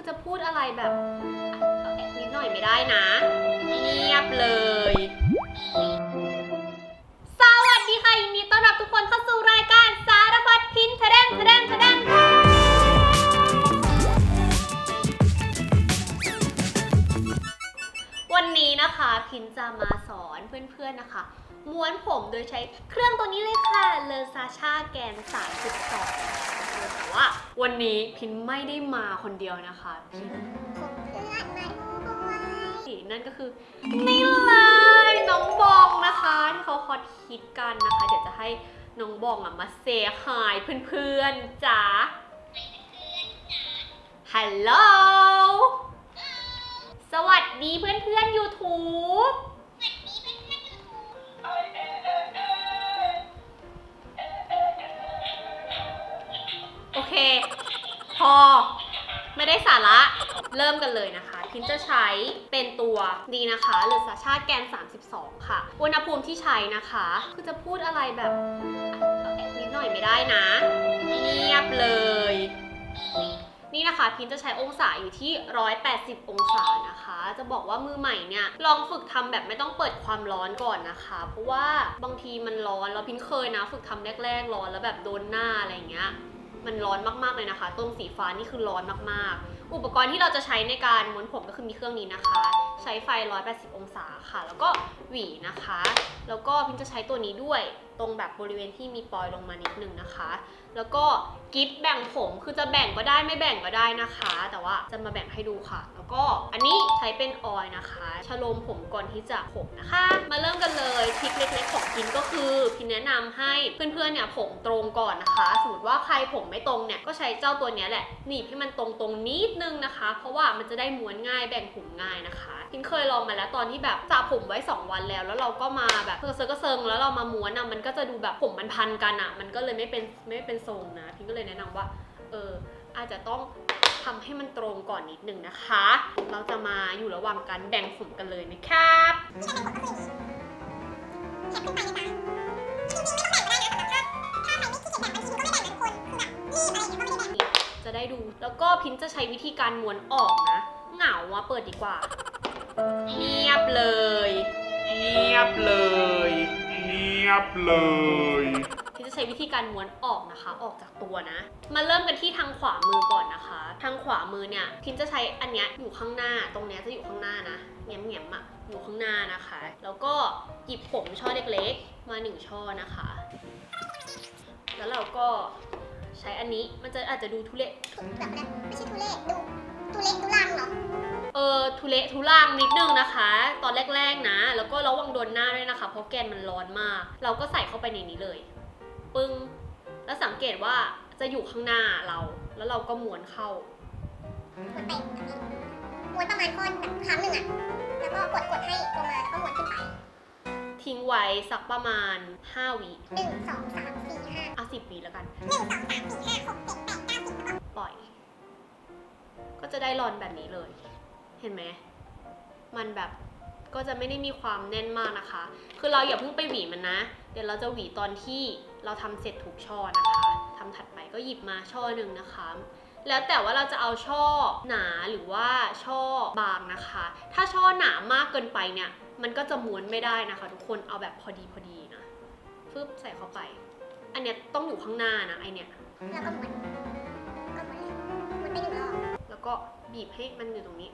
คือจะพูดอะไรแบบแอบนิดหน่อยไม่ได้นะเงียบเลย สวัสดีค่ะยินดีต้อนรับทุกคนเข้าสู่รายการสารพัดพินทะเดนทะเดนทะเดน วันนี้นะคะพินจะมาสอนเพื่อนๆนะคะ ม้วนผมโดยใช้เครื่องตัวนี้เลยค่ะเลอซาชาแกน3.2นะคะแต่ว่าวันนี้พินไม่ได้มาคนเดียวนะคะพินนั่นก็คือนี่เลยน้องบองนะคะที่เขาฮอตฮิตกันนะคะ เดี๋ยวจะให้น้องบองอะมาเซฮายเพื่อนๆจ๋าฮัลโหล สวัสดีเพื่อนๆ YouTube โอเค พอ ไม่ได้สาระ เริ่มกันเลยนะคะ พิมจะใช้เป็นตัวดีนะคะหรือซาชาแกน 32 ค่ะ อุณหภูมิที่ใช้นะคะ คือจะพูดอะไรแบบแอบนิดหน่อยไม่ได้นะ เงียบเลย นี่นะคะพิมจะใช้องศาอยู่ที่ 180 องศานะคะ จะบอกว่ามือใหม่เนี่ยลองฝึกทำแบบไม่ต้องเปิดความร้อนก่อนนะคะ เพราะว่าบางทีมันร้อนแล้วพิมเคยนะ ฝึกทำแรก ๆ ร้อนแล้วแบบโดนหน้าอะไรอย่างเงี้ยมันร้อนมากๆเลยนะคะตรงสีฟ้านี่คือร้อนมากๆ อุปกรณ์ที่เราจะใช้ในการม้วนผมก็คือมีเครื่องนี้นะคะ ใช้ไฟ 180 องศาค่ะ แล้วก็หวีนะคะ แล้วก็พิมจะใช้ตัวนี้ด้วย ตรงแบบบริเวณที่มีปลอยลงมานิดนึงนะคะ แล้วก็กิฟแบ่งผมคือจะแบ่งก็ได้ไม่แบ่งก็ได้นะคะ แต่ว่าจะมาแบ่งให้ดูค่ะ แล้วก็อันนี้ใช้เป็นออยนะคะชโลมผมก่อนที่จะผมนะคะ มาเริ่มกันเลยทริคเล็กๆของพินก็คือพินแนะนำให้เพื่อนๆเนี่ยผมตรงก่อนนะคะสมมติว่าใครผมไม่ตรงเนี่ยก็ใช้เจ้าตัวนี้แหละหนีบให้มันตรงๆนิดนึงนะคะ เพราะว่ามันจะได้ม้วนง่ายแบ่งผมง่ายนะคะ พินเคยลองมาแล้วตอนที่แบบสระผมไว้ 2 วันแล้ว แล้วเราก็มาแบบเซิร์กเซิงแล้วเรามาม้วนอะมันก็จะดูแบบผมมันพันกันอะมันก็เลยไม่เป็นไม่เป็นทรงนะ พินก็เลยแนะนำว่า เอออาจจะต้องทำให้มันตรงก่อนนิดนึงนะคะ เราจะมาอยู่ระหว่างการแบ่งผมกันเลยนะครับจะได้ดู แล้วก็พินจะใช้วิธีการม้วนออกนะ เหงาอะเปิดดีกว่า เงียบเลย เงียบเลย เงียบเลยพินจะใช้วิธีการม้วนออกนะคะ ออกจากตัวนะ มาเริ่มกันที่ทางขวามือก่อนนะคะ ทางขวามือเนี่ยพินจะใช้อันเนี้ยอยู่ข้างหน้า ตรงเนี้ยจะอยู่ข้างหน้านะแง้มแง้มๆอะอยู่ข้างหน้านะคะ แล้วก็หยิบผมช่อเล็กๆ มาหนึ่งช่อนะคะ แล้วเราก็ใช้อันนี้ มันจะอาจจะดูทุเรศแบบนั้นไม่ใช่ทุเรศดูทุเรศทุลังเหรอ เออทุเละทุล่างนิดนึงนะคะ ตอนแรกๆนะ แล้วก็ระวังโดนหน้าด้วยนะคะ เพราะแกนมันร้อนมาก เราก็ใส่เข้าไปในนี้เลย ปึ้ง แล้วสังเกตว่าจะอยู่ข้างหน้าเรา แล้วเราก็ม้วนเข้ามันไปแบบนี้ม้วนประมาณข้อนแบบครั้งหนึ่งอะแล้วก็กดกดให้ลงมาแล้วก็ม้วนขึ้นไป ทิ้งไว้สักประมาณ 5วิหนึ่งสองสามสี่ห้าเอาสิบวิแล้วกันหนึ่งสองสามสี่ห้าหกเจ็ดแปดเก้าสิบแล้วก็ปล่อย ก็จะได้รอนแบบนี้เลย เห็นไหมมันแบบก็จะไม่ได้มีความแน่นมากนะคะ คือเราอย่าเพิ่งไปหวีมันนะ เดี๋ยวเราจะหวีตอนที่เราทำเสร็จถูกช่อนะคะทำถัดไปก็หยิบมาช่อหนึ่งนะคะ แล้วแต่ว่าเราจะเอาช่อหนาหรือว่าช่อบางนะคะ ถ้าช่อหนามากเกินไปเนี่ย มันก็จะม้วนไม่ได้นะคะ ทุกคน เอาแบบพอดีพอดีนะ ฟึบใส่เข้าไป อันเนี้ยต้องอยู่ข้างหน้านะไอเนี้ยแล้วก็ม้วนก็ม้วนเลยม้วนไปหนึ่งรอบแล้วก็บีบให้มันอยู่ตรงนี้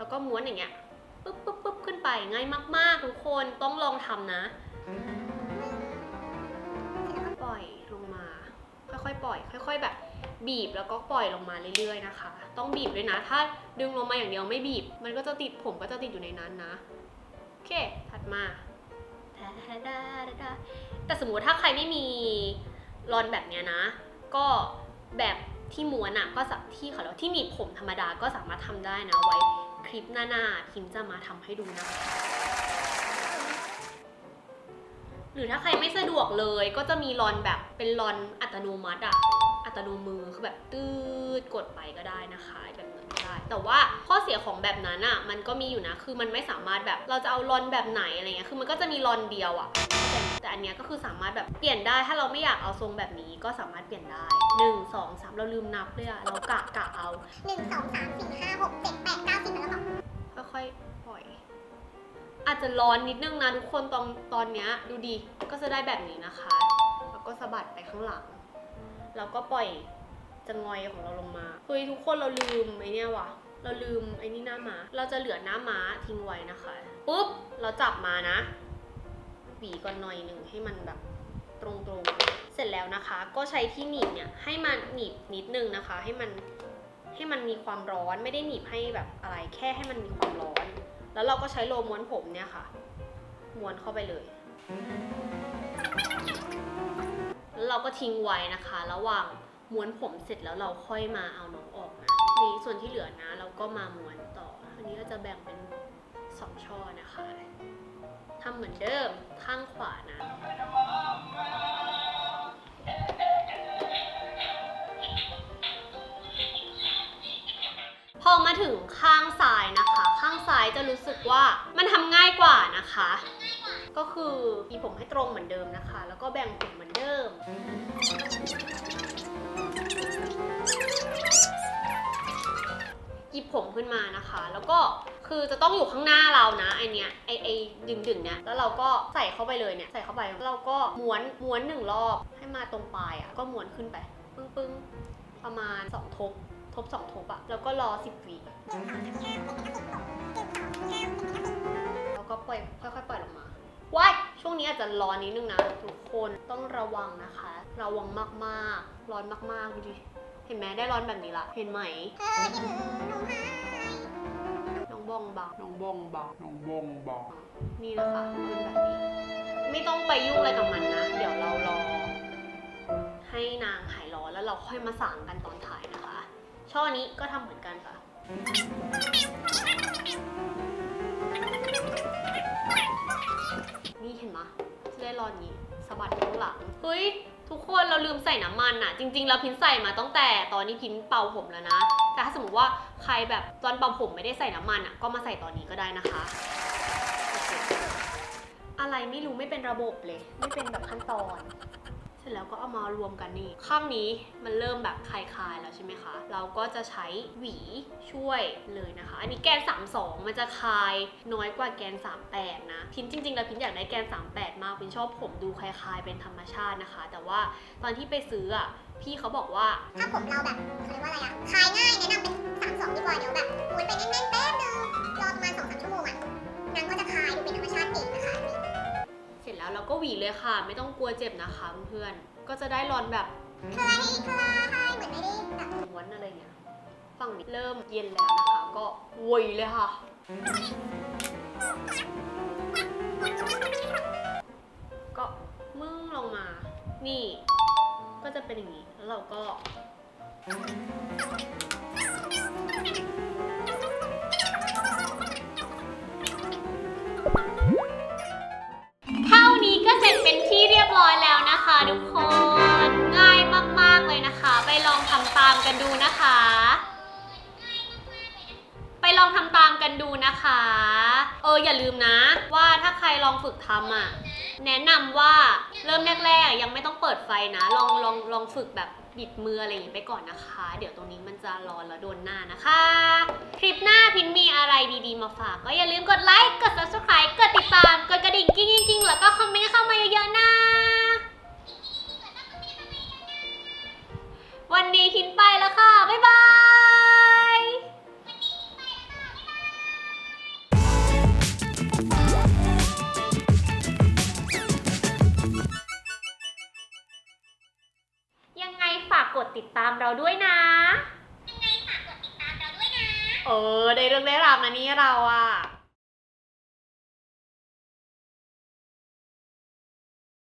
แล้วก็ม้วนอย่างเงี้ยปึ๊บปึ๊บปึ๊บขึ้นไปง่ายมาก ๆ ทุกคนต้องลองทำนะ ปล่อยลงมา ค่อยๆ ปล่อย ค่อย ๆ แบบ บีบแล้วก็ปล่อยลงมาเรื่อย ๆ นะคะ ต้องบีบด้วยนะ ถ้าดึงลงมาอย่างเดียวไม่บีบ มันก็จะติดผมก็จะติดอยู่ในนั้นนะ โอเค ถัดมาแต่สมมติถ้าใครไม่มีรอนแบบเนี้ยนะ ก็แบบที่ม้วนอะก็สาที่เขาเรียกว่าที่หนีบผมธรรมดาก็สามารถทำได้นะไว้ คลิปหน้าๆพิมจะมาทำให้ดูนะ หรือถ้าใครไม่สะดวกเลยก็จะมีรอนแบบเป็นรอนอัตโนมัติอะอัตโนมือคือแบบตืดกดไปก็ได้นะคะแบบนั้นก็ได้ แต่ว่าข้อเสียของแบบนั้นอะมันก็มีอยู่นะ คือมันไม่สามารถแบบเราจะเอารอนแบบไหนอะไรเงี้ยคือมันก็จะมีรอนเดียวอะแต่แต่อันเนี้ยก็คือสามารถแบบเปลี่ยนได้ถ้าเราไม่อยากเอาทรงแบบนี้ก็สามารถเปลี่ยนได้หนึ่งสองสามเราลืมนับเลยอะเรากะกะเอา หนึ่งสองสามสี่หกเจ็ดแปดเก้า ค่อยปล่อย อาจจะร้อนนิดนึงนะทุกคนตอนตอนเนี้ยดูดีก็จะได้แบบนี้นะคะ แล้วก็สะบัดไปข้างหลัง แล้วก็ปล่อยจะงอยของเราลงมาเฮ้ยทุกคนเราลืมไอ้เนี่ยว่ะเราลืมไอ้นี่หน้าม้าเราจะเหลือหน้าม้าทิ้งไว้นะคะปุ๊บเราจับมานะหวีก่อนหน่อยหนึ่งให้มันแบบตรงๆ เสร็จแล้วนะคะ ก็ใช้ที่หนีบเนี่ยให้มันหนีบนิดนึงนะคะ ให้มัน ให้มันมีความร้อนไม่ได้หนีบให้แบบอะไรแค่ให้มันมีความร้อน แล้วเราก็ใช้โลม้วนผมเนี่ยค่ะ ม้วนเข้าไปเลย แล้วเราก็ทิ้งไว้นะคะ ระหว่างม้วนผมเสร็จแล้วเราค่อยมาเอาน้องออกนะนี่ส่วนที่เหลือนะ เราก็มาม้วนต่อ อันนี้ก็จะแบ่งเป็นสองช่อนะคะทำเหมือนเดิมข้างขวานะ นะคะ ก็คือมีผมให้ตรงเหมือนเดิมนะคะ แล้วก็แบ่งผมเหมือนเดิม หยิบผมขึ้นมานะคะ แล้วก็คือจะต้องอยู่ข้างหน้าเรานะไอเนี้ยไอไอดึงดึงเนี้ยแล้วเราก็ใส่เข้าไปเลยเนี่ยใส่เข้าไปแล้วเราก็ม้วนม้วนหนึ่งรอบให้มาตรงปลายอะ่ะก็ม้วนขึ้นไปปึ้งปึ้งประมาณสองทบ ทบสองทบอะ่ะแล้วก็รอสิบวิ ก็ปล่อยค่อยๆปล่อยลงมาว้ายช่วงนี้อาจจะร้อนนิดนึงนะทุกคนต้องระวังนะคะ ระวังมากๆ ร้อนมากๆดูดิเห็นไหมได้ร้อนแบบนี้ละเห็นไหมเธอที่หนูหนูให้น้องบองบางน้องบองบาน้องบองบานี่นะคะเป็นแบบนี้ ไม่ต้องไปยุ่งอะไรกับมันนะ เดี๋ยวเรารอ ให้นางหายร้อนแล้วเราค่อยมาสางกันตอนถ่ายนะคะ ช่อนี้ก็ทำเหมือนกันค่ะ รอนนี้สะบัดข้างหลังเฮ้ยทุกคนเราลืมใส่น้ำมันอะจริง ๆ เราพินใส่มาตั้งแต่ตอนนี้พินเป่าผมแล้วนะ แต่ถ้าสมมติว่าใครแบบตอนเป่าผมไม่ได้ใส่น้ำมันอะก็มาใส่ตอนนี้ก็ได้นะคะ อะไรไม่รู้ไม่เป็นระบบเลย ไม่เป็นแบบขั้นตอน เสร็จแล้วก็เอามารวมกันนี่ข้างนี้มันเริ่มแบบคลายๆแล้วใช่ไหมคะ เราก็จะใช้หวีช่วยเลยนะคะ อันนี้แกน 32 มันจะคลายน้อยกว่าแกน 38 นะพินจริงๆ แล้วพินอยากได้แกน 38 มากพินชอบผมดูคลายๆเป็นธรรมชาตินะคะ แต่ว่าตอนที่ไปซื้ออะพี่เขาบอกว่า ถ้าผมเราแบบเขาเรียกว่าอะไรอะคลายง่ายแนะนำเป็นสามสองดีกว่าเดี๋ยวแบบม้วนไปแน่นๆแป๊บนึงรอประมาณสองสามชั่วโมงอะนางก็จะคลายดูเป็นธรรมชาติเองนะคะ แล้วเราก็หวีเลยค่ะ ไม่ต้องกลัวเจ็บนะคะเพื่อนๆก็จะได้รอนแบบคลายคลายเหมือนไม่ได้แบบม้วนอะไรเงี้ยฝั่งนี้เริ่มเย็นแล้วนะคะ ก็โวยเลยค่ะก็มึ่งลงมา นี่ ก็จะเป็นอย่างนี้ แล้วเราก็ ลองทำตามกันดูนะคะ เอออย่าลืมนะ ว่าถ้าใครลองฝึกทำอะ แนะนำว่าเริ่มแรกๆยังไม่ต้องเปิดไฟนะ ลองลองลองฝึกแบบบิดมืออะไรอย่างนี้ไปก่อนนะคะ เดี๋ยวตรงนี้มันจะร้อนแล้วโดนหน้านะคะ คลิปหน้าพินมีอะไรดีๆมาฝาก ก็อย่าลืมกดไลค์ กด subscribe กดติดตาม กดกระดิ่งกิ้งกิ้งๆๆแล้วก็คอมเมนต์เข้ามา ดติดตามเราด้วยนะ ยังไงฝากกดติดตามเราด้วยนะ เออ ได้เรื่องได้ราวนะนี่เราอะ